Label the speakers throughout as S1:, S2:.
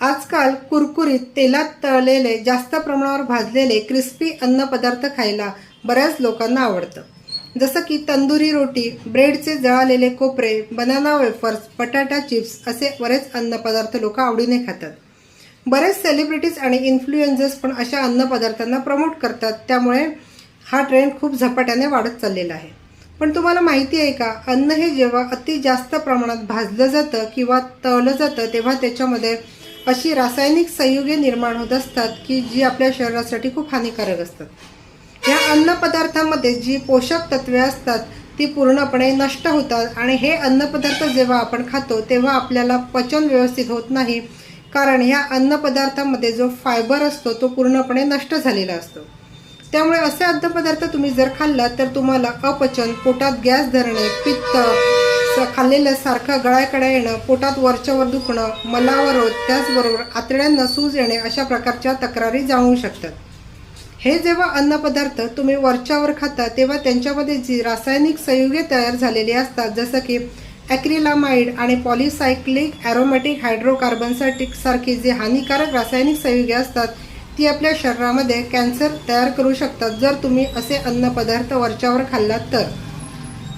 S1: आजकाल कुरकुरीत तेलात तळलेले जास्त प्रमाणावर भाजलेले क्रिस्पी अन्नपदार्थ खायला बऱ्याच लोकांना आवडतं. जसं की तंदुरी रोटी ब्रेडचे जळालेले कोपरे बनाना वेफर्स बटाटा चिप्स असे बरेच अन्नपदार्थ लोक आवडीने खातात. बरेच सेलिब्रिटीज आणि इन्फ्लुएन्झर्स पण अशा अन्नपदार्थांना प्रमोट करतात. त्यामुळे हा ट्रेंड खूप झपाट्याने वाढत चाललेला आहे. पण तुम्हाला माहिती आहे का अन्न हे जेव्हा अति जास्त प्रमाणात भाजलं जातं किंवा तळलं जातं तेव्हा त्याच्यामध्ये अशी रासायनिक संयुगे निर्माण होत असतात की जी आपल्या शरीरासाठी खूप हानिकारक असतात. या अन्नपदार्थामध्ये जी पोषक तत्वे असतात ती पूर्णपणे नष्ट होतात आणि हे अन्नपदार्थ जेव्हा आपण खातो तेव्हा आपल्याला पचन व्यवस्थित होत नाही. कारण ह्या अन्नपदार्थामध्ये जो फायबर असतो तो पूर्णपणे नष्ट झालेला असतो. त्यामुळे असे अन्नपदार्थ तुम्ही जर खाल्लात तर तुम्हाला अपचन पोटात गॅस धरणे पित्त खाल्लेलं सारखं गळ्याकडे येणं पोटात वरच्यावर दुखणं मलावर होत त्याचबरोबर आतड्यांना सूज येणे अशा प्रकारच्या तक्रारी जाणवू शकतात. हे जेव्हा अन्नपदार्थ तुम्ही वरच्यावर खाता तेव्हा त्यांच्यामध्ये जी रासायनिक संयुगे तयार झालेली असतात जसं की ॲक्रिलामाइड आणि पॉलिसायक्लिक ॲरोमॅटिक हायड्रोकार्बनसाठी सारखी जी हानिकारक रासायनिक संयुगे असतात ती आपल्या शरीरामध्ये कॅन्सर तयार करू शकतात. जर तुम्ही असे अन्नपदार्थ वरच्यावर खाल्लात तर.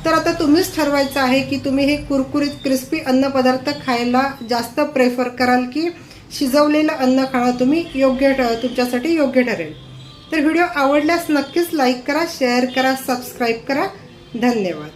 S1: तर आता तुम्हीच ठरवायचं आहे की तुम्ही हे कुरकुरीत क्रिस्पी अन्नपदार्थ खायला जास्त प्रेफर कराल की शिजवलेलं अन्न खाणं तुम्ही योग्य ठ तुमच्यासाठी योग्य ठरेल. तर व्हिडिओ आवडल्यास नक्कीच लाईक करा शेअर करा सबस्क्राईब करा. धन्यवाद.